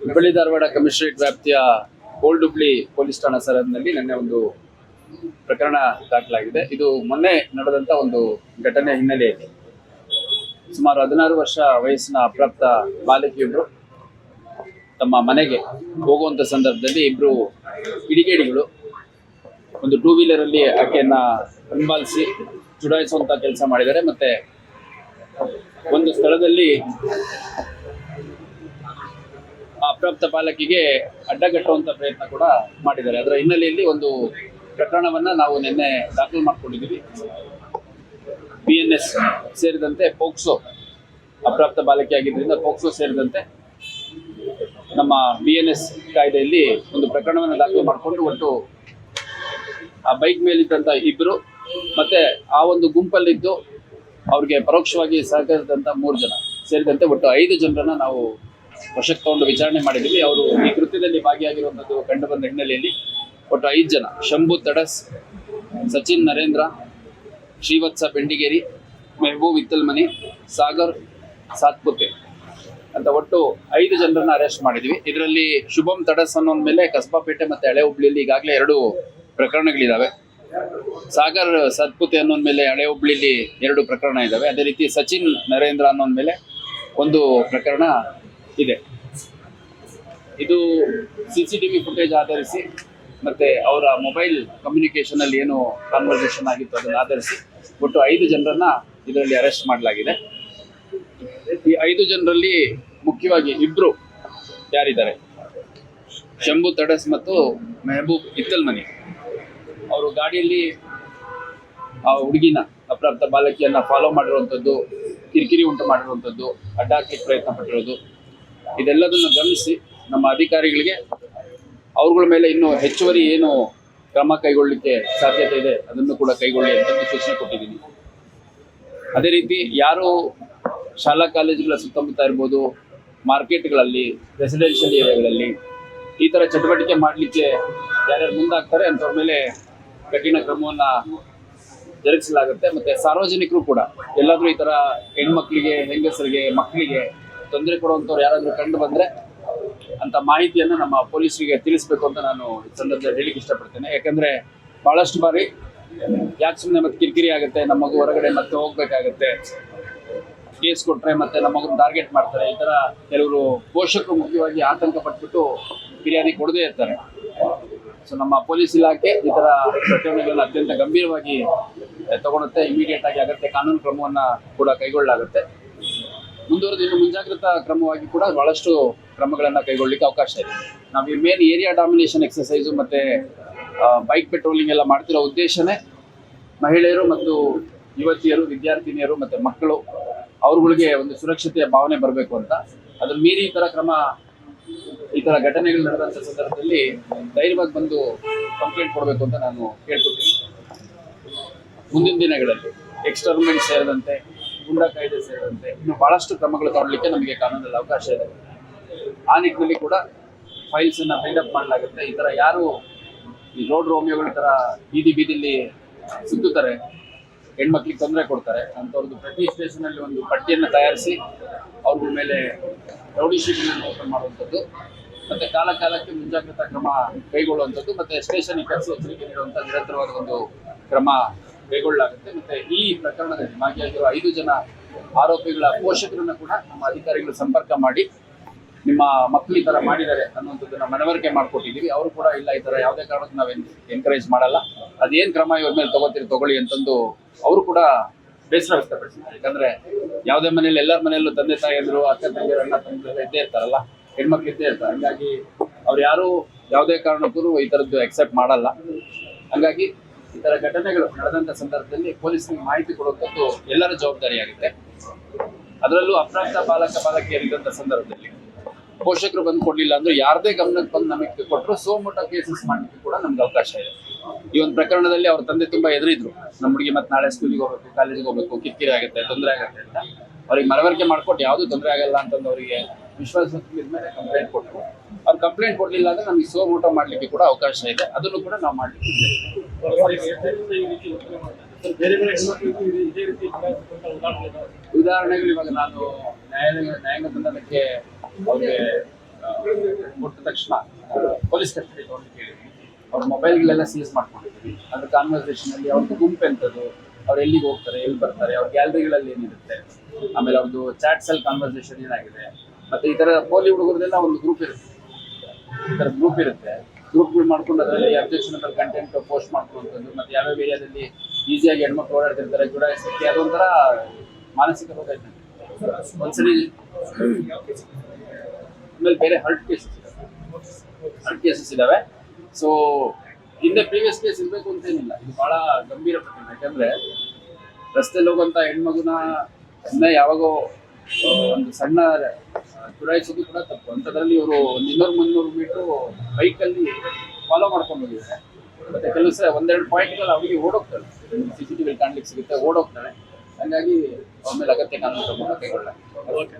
Hubballi Dharwad commissionerate ವ್ಯಾಪ್ತಿಯ old Hubli police ಠಾಣಾ ಸರಹದ್ದಿನಲ್ಲಿ ನಿನ್ನೆ ಒಂದು ಪ್ರಕರಣ ದಾಖಲಾಗಿದೆ. ಇದು ಮೊನ್ನೆ ನಡೆದಂತ ಒಂದು ಘಟನೆ ಹಿನ್ನೆಲೆಯಲ್ಲಿ. ಸುಮಾರು ಹದಿನಾರು ವರ್ಷ ವಯಸ್ಸಿನ ಅಪ್ರಾಪ್ತ ಬಾಲಕಿಯೊಬ್ಬರು ತಮ್ಮ ಮನೆಗೆ ಹೋಗುವಂತ ಸಂದರ್ಭದಲ್ಲಿ ಇಬ್ರು ಕಿಡಿಗೇಡಿಗಳು ಒಂದು ಟೂ ವೀಲರ್ ಅಲ್ಲಿ ಆಕೆಯನ್ನ ಹಿಂಬಾಲಿಸಿ ಚುಡಾಯಿಸುವಂತ ಕೆಲಸ ಮಾಡಿದ್ದಾರೆ. ಮತ್ತೆ ಒಂದು ಸ್ಥಳದಲ್ಲಿ ಅಪ್ರಾಪ್ತ ಬಾಲಕಿಗೆ ಅಡ್ಡಗಟ್ಟುವಂತ ಪ್ರಯತ್ನ ಕೂಡ ಮಾಡಿದ್ದಾರೆ. ಅದರ ಹಿನ್ನೆಲೆಯಲ್ಲಿ ಒಂದು ಪ್ರಕರಣವನ್ನ ನಾವು ನಿನ್ನೆ ದಾಖಲು ಮಾಡಿಕೊಂಡಿದ್ದೀವಿ. ಬಿ ಎನ್ ಎಸ್ ಸೇರಿದಂತೆ ಪೋಕ್ಸೋ ಅಪ್ರಾಪ್ತ ಬಾಲಕಿ ಆಗಿದ್ದರಿಂದ ಪೋಕ್ಸೋ ಸೇರಿದಂತೆ ನಮ್ಮ ಬಿ ಎನ್ ಎಸ್ ಕಾಯ್ದೆಯಲ್ಲಿ ಒಂದು ಪ್ರಕರಣವನ್ನು ದಾಖಲು ಮಾಡಿಕೊಂಡು ಒಟ್ಟು ಆ ಬೈಕ್ ಮೇಲಿದ್ದಂಥ ಇಬ್ಬರು ಮತ್ತೆ ಆ ಒಂದು ಗುಂಪಲ್ಲಿದ್ದು ಅವ್ರಿಗೆ ಪರೋಕ್ಷವಾಗಿ ಸಹಕರಿಸಿದಂಥ ಮೂರು ಜನ ಸೇರಿದಂತೆ ಒಟ್ಟು ಐದು ಜನರನ್ನ ನಾವು ವಶಕ್ಕೆ ತಗೊಂಡು ವಿಚಾರಣೆ ಮಾಡಿದ್ವಿ ಅವರು ಈ ಕೃತ್ಯದಲ್ಲಿ ಭಾಗಿಯಾಗಿರುವಂಥದ್ದು ಕಂಡು ಬಂದ ಹಿನ್ನೆಲೆಯಲ್ಲಿ ಒಟ್ಟು ಐದು ಜನ. ಶಂಭು ತಡಸ್, ಸಚಿನ್ ನರೇಂದ್ರ, ಶ್ರೀವತ್ಸ ಬೆಂಡಿಗೇರಿ, ಮೆಹಬೂಬ್ ಇತ್ತಲ್ಮನಿ ಸಾಗರ್ ಸಾತ್ಪುತೆ ಅಂತ ಒಟ್ಟು ಐದು ಜನರನ್ನ ಅರೆಸ್ಟ್ ಮಾಡಿದ್ವಿ. ಇದರಲ್ಲಿ ಶುಭಂ ತಡಸ್ ಅನ್ನೋದ್ ಮೇಲೆ ಕಸ್ಬಾಪೇಟೆ ಮತ್ತೆ ಹಳೆ ಹುಬ್ಳಿಯಲ್ಲಿ ಈಗಾಗಲೇ ಎರಡು ಪ್ರಕರಣಗಳಿದಾವೆ. ಸಾಗರ್ ಸತ್ಪುತೆ ಅನ್ನೋದ್ ಮೇಲೆ ಹಳೆ ಹುಬ್ಳಿಲಿ ಎರಡು ಪ್ರಕರಣ ಇದಾವೆ. ಅದೇ ರೀತಿ ಸಚಿನ್ ನರೇಂದ್ರ ಅನ್ನೋದ್ ಮೇಲೆ ಒಂದು ಪ್ರಕರಣ ಇದೆ. ಇದು ಸಿ ಸಿ ಟಿವಿ ಫುಟೇಜ್ ಆಧರಿಸಿ ಮತ್ತೆ ಅವರ ಮೊಬೈಲ್ ಕಮ್ಯುನಿಕೇಶನ್ ಅಲ್ಲಿ ಏನು ಕಾನ್ವರ್ಸೇಷನ್ ಆಗಿತ್ತು ಅದನ್ನು ಆಧರಿಸಿ ಒಟ್ಟು ಐದು ಜನರನ್ನ ಇದರಲ್ಲಿ ಅರೆಸ್ಟ್ ಮಾಡಲಾಗಿದೆ. ಈ ಐದು ಜನರಲ್ಲಿ ಮುಖ್ಯವಾಗಿ ಇಬ್ರು ಯಾರಿದ್ದಾರೆ? ಶಂಭು ತಡಸ್ ಮತ್ತು ಮೆಹಬೂಬ್ ಇತ್ತಲ್ಮನಿ ಅವರು ಗಾಡಿಯಲ್ಲಿ ಆ ಹುಡುಗಿನ ಅಪ್ರಾಪ್ತ ಬಾಲಕಿಯನ್ನ ಫಾಲೋ ಮಾಡಿರುವಂಥದ್ದು ಕಿರಿಕಿರಿ ಉಂಟು ಮಾಡಿರುವಂಥದ್ದು ಅಡ್ಡಾಕಿ ಪ್ರಯತ್ನ ಪಟ್ಟಿರೋದು ಇದೆಲ್ಲದನ್ನು ಗಮನಿಸಿ ನಮ್ಮ ಅಧಿಕಾರಿಗಳಿಗೆ ಅವ್ರಗಳ ಮೇಲೆ ಇನ್ನೂ ಹೆಚ್ಚುವರಿ ಏನು ಕ್ರಮ ಕೈಗೊಳ್ಳಲಿಕ್ಕೆ ಸಾಧ್ಯತೆ ಇದೆ, ಅದನ್ನು ಕೂಡ ಕೈಗೊಳ್ಳಿ ಅಂತ ಸೂಚನೆ ಕೊಟ್ಟಿದ್ದೀನಿ. ಅದೇ ರೀತಿ ಯಾರು ಶಾಲಾ ಕಾಲೇಜುಗಳ ಸುತ್ತಮುತ್ತ ಇರ್ಬೋದು, ಮಾರ್ಕೆಟ್ಗಳಲ್ಲಿ ರೆಸಿಡೆನ್ಷಿಯಲ್ ಏರಿಯಾಗಳಲ್ಲಿ ಈ ಥರ ಚಟುವಟಿಕೆ ಮಾಡಲಿಕ್ಕೆ ಯಾರ್ಯಾರು ಮುಂದಾಗ್ತಾರೆ, ಅಂಥವ್ರ ಮೇಲೆ ಕಠಿಣ ಕ್ರಮವನ್ನು ಜರುಗಿಸಲಾಗುತ್ತೆ. ಮತ್ತೆ ಸಾರ್ವಜನಿಕರು ಕೂಡ ಎಲ್ಲಾದರೂ ಈ ಥರ ಹೆಣ್ಮಕ್ಳಿಗೆ, ಹೆಂಗಸರಿಗೆ, ಮಕ್ಕಳಿಗೆ ತೊಂದರೆ ಕೊಡುವಂಥವ್ರು ಯಾರಾದರೂ ಕಂಡು ಬಂದರೆ ಅಂತ ಮಾಹಿತಿಯನ್ನು ನಮ್ಮ ಪೊಲೀಸರಿಗೆ ತಿಳಿಸ್ಬೇಕು ಅಂತ ನಾನು ಈ ಸಂದರ್ಭದಲ್ಲಿ ಹೇಳಿಕ್ಕೆ ಇಷ್ಟಪಡ್ತೇನೆ. ಯಾಕಂದ್ರೆ ಭಾಳಷ್ಟು ಬಾರಿ ಯಾಕೆ ಸುಮ್ಮನೆ ಮತ್ತೆ ಕಿರಿಕಿರಿ ಆಗುತ್ತೆ, ನಮ್ಮ ಮಗು ಹೊರಗಡೆ ಮತ್ತೆ ಹೋಗ್ಬೇಕಾಗತ್ತೆ, ಕೇಸ್ ಕೊಟ್ಟರೆ ಮತ್ತೆ ನಮ್ಮ ಮಗನ ಟಾರ್ಗೆಟ್ ಮಾಡ್ತಾರೆ, ಈ ಥರ ಕೆಲವರು ಪೋಷಕರು ಮುಖ್ಯವಾಗಿ ಆತಂಕ ಪಟ್ಬಿಟ್ಟು ಬಿರಿಯಾನಿ ಕೊಡದೇ ಇರ್ತಾರೆ. ಸೊ ನಮ್ಮ ಪೊಲೀಸ್ ಇಲಾಖೆ ಈ ಥರ ಪ್ರಕರಣಗಳನ್ನ ಅತ್ಯಂತ ಗಂಭೀರವಾಗಿ ತಗೊಳುತ್ತೆ ಇಮಿಡಿಯೇಟ್ ಆಗಿ ಅಗತ್ಯ ಕಾನೂನು ಕ್ರಮವನ್ನು ಕೂಡ ಕೈಗೊಳ್ಳಲಾಗುತ್ತೆ. ಮುಂದುವರೆದು ಇನ್ನು ಮುಂಜಾಗ್ರತಾ ಕ್ರಮವಾಗಿ ಕೂಡ ಬಹಳಷ್ಟು ಕ್ರಮಗಳನ್ನು ಕೈಗೊಳ್ಳಲಿಕ್ಕೆ ಅವಕಾಶ ಇದೆ. ನಾವು ಈ ಮೇನ್ ಏರಿಯಾ ಡಾಮಿನೇಷನ್ ಎಕ್ಸಸೈಸು ಮತ್ತು ಬೈಕ್ ಪೆಟ್ರೋಲಿಂಗ್ ಎಲ್ಲ ಮಾಡ್ತಿರೋ ಉದ್ದೇಶನೇ ಮಹಿಳೆಯರು ಮತ್ತು ಯುವತಿಯರು, ವಿದ್ಯಾರ್ಥಿನಿಯರು ಮತ್ತು ಮಕ್ಕಳು ಅವ್ರಗಳಿಗೆ ಒಂದು ಸುರಕ್ಷತೆಯ ಭಾವನೆ ಬರಬೇಕು ಅಂತ. ಅದ್ರ ಮೀರಿ ಈ ಥರ ಕ್ರಮ, ಈ ಥರ ಘಟನೆಗಳು ನಡೆದಂಥ ಸಂದರ್ಭದಲ್ಲಿ ಧೈರ್ಯವಾಗಿ ಬಂದು ಕಂಪ್ಲೇಂಟ್ ಕೊಡಬೇಕು ಅಂತ ನಾನು ಕೇಳ್ಕೊತೀನಿ. ಮುಂದಿನ ದಿನಗಳಲ್ಲಿ ಎಕ್ಸ್ಟರ್ಮೆಂಟ್ ಸೇರಿದಂತೆ ಗುಂಡಾ ಕಾಯ್ದೆ ಸೇರಿದಂತೆ ಇನ್ನು ಬಹಳಷ್ಟು ಕ್ರಮಗಳು ತಗೊಳ್ಳಿಕ್ಕೆ ನಮಗೆ ಕಾನೂನಲ್ಲಿ ಅವಕಾಶ ಇದೆ. ಆ ನಿಟ್ಟಿನಲ್ಲಿ ಕೂಡ ಫೈಲ್ಸ್ ಅನ್ನ ಬಿಲ್ಡಪ್ ಮಾಡಲಾಗುತ್ತೆ. ಈ ತರ ಯಾರು ಈ ರೋಡ್ ರೋಮಿಯೋಗಳ ತರ ಬೀದಿ ಬೀದಿಲಿ ಸುತ್ತುತ್ತಾರೆ, ಹೆಣ್ಮಕ್ಳಿಗೆ ತೊಂದರೆ ಕೊಡ್ತಾರೆ, ಅಂಥವ್ರದ್ದು ಪ್ರತಿ ಸ್ಟೇಷನ್ ಅಲ್ಲಿ ಒಂದು ಪಟ್ಟಿಯನ್ನು ತಯಾರಿಸಿ ಅವ್ರ ಮೇಲೆ ರೌಡಿ ಶೀಟ್ಗಳನ್ನು ಓಪನ್ ಮಾಡುವಂಥದ್ದು. ಮತ್ತೆ ಕಾಲ ಕಾಲಕ್ಕೆ ಮುಂಜಾಗ್ರತಾ ಕ್ರಮ ಕೈಗೊಳ್ಳುವಂಥದ್ದು. ಮತ್ತೆ ಸ್ಟೇಷನ್ಗೆ ಕೆಲಸ ಎಚ್ಚರಿಕೆ ನೀಡುವಂಥ ನಿರಂತರವಾದ ಒಂದು ಕ್ರಮ ಕೈಗೊಳ್ಳಲಾಗುತ್ತೆ ಮತ್ತೆ ಈ ಪ್ರಕರಣದಲ್ಲಿ ಭಾಗಿಯಾಗಿರುವ ಐದು ಜನ ಆರೋಪಿಗಳ ಪೋಷಕರನ್ನ ಕೂಡ ನಮ್ಮ ಅಧಿಕಾರಿಗಳು ಸಂಪರ್ಕ ಮಾಡಿ, ನಿಮ್ಮ ಮಕ್ಕಳು ಈ ತರ ಮಾಡಿದ್ದಾರೆ ಅನ್ನುವಂಥದ್ದನ್ನ ಮನವರಿಕೆ ಮಾಡ್ಕೊಟ್ಟಿದ್ದೀವಿ. ಅವರು ಕೂಡ ಇಲ್ಲ, ಈ ತರ ಯಾವುದೇ ಕಾರಣಕ್ಕೂ ನಾವು ಎನ್ಕರೇಜ್ ಮಾಡಲ್ಲ. ಅದೇನ್ ಕ್ರಮ ಇವ್ರ ಮೇಲೆ ತಗೋತೀರಿ, ತಗೊಳ್ಳಿ ಅಂತಂದು ಅವರು ಕೂಡ ಬೇಸರ ವ್ಯಕ್ತಪಡಿಸಿದ್ದಾರೆ. ಯಾಕಂದ್ರೆ ಯಾವುದೇ ಮನೇಲಿ ಎಲ್ಲರ ಮನೆಯಲ್ಲೂ ತಂದೆ ತಾಯಿಯಂದ್ರು, ಅಕ್ಕ ತಂಗಿಯರು, ಅಣ್ಣ ತಂಗಿಯರು ಇದ್ದೇ ಇರ್ತಾರಲ್ಲ, ಹೆಣ್ಮಕ್ಳು ಇದ್ದೇ ಇರ್ತಾರೆ. ಹಂಗಾಗಿ ಅವ್ರು ಯಾರು ಯಾವುದೇ ಕಾರಣಕ್ಕೂ ಈ ಥರದ್ದು ಎಕ್ಸೆಪ್ಟ್ ಮಾಡಲ್ಲ. ಹಂಗಾಗಿ ಈ ತರ ಘಟನೆಗಳು ನಡೆದಂತ ಸಂದರ್ಭದಲ್ಲಿ ಪೊಲೀಸರಿಗೆ ಮಾಹಿತಿ ಕೊಡುವಂಥದ್ದು ಎಲ್ಲರ ಜವಾಬ್ದಾರಿಯಾಗಿದೆ ಅದರಲ್ಲೂ ಅಪ್ರಾಪ್ತ ಬಾಲಕ ಬಾಲಕಿಯರಿದ್ದಂಥ ಸಂದರ್ಭದಲ್ಲಿ ಪೋಷಕರು ಬಂದು ಕೊಡ್ಲಿಲ್ಲ ಅಂದ್ರೆ ಯಾರದೇ ಗಮನಕ್ಕೆ ಬಂದು ನಮಗೆ ಕೊಟ್ಟರು ಸೋಮೋಟ ಕೇಸಸ್ ಮಾಡಲಿಕ್ಕೆ ಕೂಡ ನಮ್ಗೆ ಅವಕಾಶ ಇದೆ. ಈ ಒಂದು ಪ್ರಕರಣದಲ್ಲಿ ಅವ್ರ ತಂದೆ ತುಂಬಾ ಎದುರಿದ್ರು ನಮ್ಮ ಹುಡುಗಿ ಮತ್ತೆ ನಾಳೆ ಸ್ಕೂಲಿಗೆ ಹೋಗ್ಬೇಕು ಕಾಲೇಜಿಗೆ ಹೋಗ್ಬೇಕು, ಕಿರಿಕಿರಿ ಆಗುತ್ತೆ, ತೊಂದರೆ ಆಗುತ್ತೆ ಅಂತ. ಅವ್ರಿಗೆ ಮನವರಿಕೆ ಮಾಡ್ಕೊಟ್ಟು ಯಾವುದು ತೊಂದರೆ ಆಗಲ್ಲ ಅಂತಂದು ಅವರಿಗೆ ವಿಶ್ವಾಸ ಮೇಲೆ ಕಂಪ್ಲೇಂಟ್ ಕೊಟ್ಟರು. ಅವ್ರು ಕಂಪ್ಲೇಂಟ್ ಕೊಡ್ಲಿಲ್ಲ ಅಂದ್ರೆ ನಮಗೆ ಸೋಮೋಟ ಮಾಡ್ಲಿಕ್ಕೆ ಕೂಡ ಅವಕಾಶ ಇದೆ. ಅದನ್ನು ಕೂಡ ನಾವು ಮಾಡ್ಲಿಕ್ಕೆ ಉದಾಹರಣೆಗಳು ಇವಾಗ ನಾನು ನ್ಯಾಯಾಲಯ ನ್ಯಾಯಾಂಗ ಬಂಧನಕ್ಕೆ ಅವ್ರಿಗೆ ಕೊಟ್ಟ ತಕ್ಷಣ ಪೊಲೀಸ್ ಕಸ್ಟಡಿ ತಗೊಂಡು ಕೇಳಿದ್ವಿ. ಅವ್ರ ಮೊಬೈಲ್ಗಳೆಲ್ಲ ಸೀಸ್ ಮಾಡ್ಕೊಂಡಿದ್ವಿ. ಅದ್ರ ಕಾನ್ವರ್ಸೇಷನ್ ಅಲ್ಲಿ ಅವ್ರದ್ದು ಗುಂಪು ಎಂಥದ್ದು? ಅವ್ರು ಎಲ್ಲಿಗೆ ಹೋಗ್ತಾರೆ, ಎಲ್ಲಿ ಬರ್ತಾರೆ? ಅವ್ರ ಗ್ಯಾಲರಿಗಳಲ್ಲಿ ಏನಿರುತ್ತೆ? ಆಮೇಲೆ ಅವ್ರದ್ದು ಚಾಟ್ಸ್ ಅಲ್ಲಿ ಕಾನ್ವರ್ಸೇಷನ್ ಏನಾಗಿದೆ? ಮತ್ತೆ ಈ ತರ ಪೋಲಿ ಹುಡುಗರದೆಲ್ಲ ಒಂದು ಗ್ರೂಪ್ ಇರುತ್ತೆ. ಈ ತರ ಗ್ರೂಪ್ ಇರುತ್ತೆ. ಗ್ರೂಪ್ಗಳು ಮಾಡ್ಕೊಂಡು ಅದರಲ್ಲಿ ಅಬ್ಜೆಕ್ಷನಬಲ್ ಕಂಟೆಂಟ್ ಪೋಸ್ಟ್ ಮಾಡ್ಕೊಳ್ಳುವಂಥದ್ದು ಮತ್ತೆ ಯಾವ್ಯಾವ ಏರಿಯಾದಲ್ಲಿ ಈಸಿಯಾಗಿ ಹೆಣ್ಮಕ್ಳು ಓಡಾಡ್ತಿರ್ತಾರೆ ಜುಡಾಯಿಸಕ್ಕೆ ಅದೊಂಥರ ಮಾನಸಿಕ ರೋಗ ಇದೆ ಒಂದ್ಸರಿ ಆಮೇಲೆ ಬೇರೆ ಹರ್ಟ್ ಕೇಸಸ್ ಹರ್ಟ್ ಕೇಸಸ್ ಇದಾವೆ. ಸೊ ಹಿಂದೆ ಪ್ರೀವಿಯಸ್ ಕೇಸ್ ಇರಬೇಕು ಅಂತೇನಿಲ್ಲ ಇದು ಬಹಳ ಗಂಭೀರ ಪ್ರಕರಣ ಯಾಕಂದ್ರೆ ರಸ್ತೆಯಲ್ಲಿ ಹೋಗುವಂತ ಹೆಣ್ಮಗುನ ಯಾವಾಗೋ ಒಂದು ಸಣ್ಣ ಚುರಾಯಿಸೋದು ಕೂಡ ತಪ್ಪು. ಅಂಥದ್ರಲ್ಲಿ ಇವರು ಒಂದು ಇನ್ನೂರು ಮುನ್ನೂರು ಮೀಟ್ರು ಬೈಕಲ್ಲಿ ಫಾಲೋ ಮಾಡ್ಕೊಂಡು ಹೋಗಿದ್ದಾರೆ. ಮತ್ತೆ ಕೆಲವು ಸಲ ಒಂದೆರಡು ಪಾಯಿಂಟ್ಗಳು ಅವರಿಗೆ ಓಡೋಗ್ತಾರೆ ಸಿ ಸಿ ಟಿ ವಿ ಕಾಣ್ಲಿಕ್ಕೆ ಸಿಗುತ್ತೆ ಓಡೋಗ್ತಾರೆ ಹಾಗಾಗಿ ಅವ್ರ ಮೇಲೆ ಅಗತ್ಯ ಕಾನೂನು ಕ್ರಮ ಓಕೆ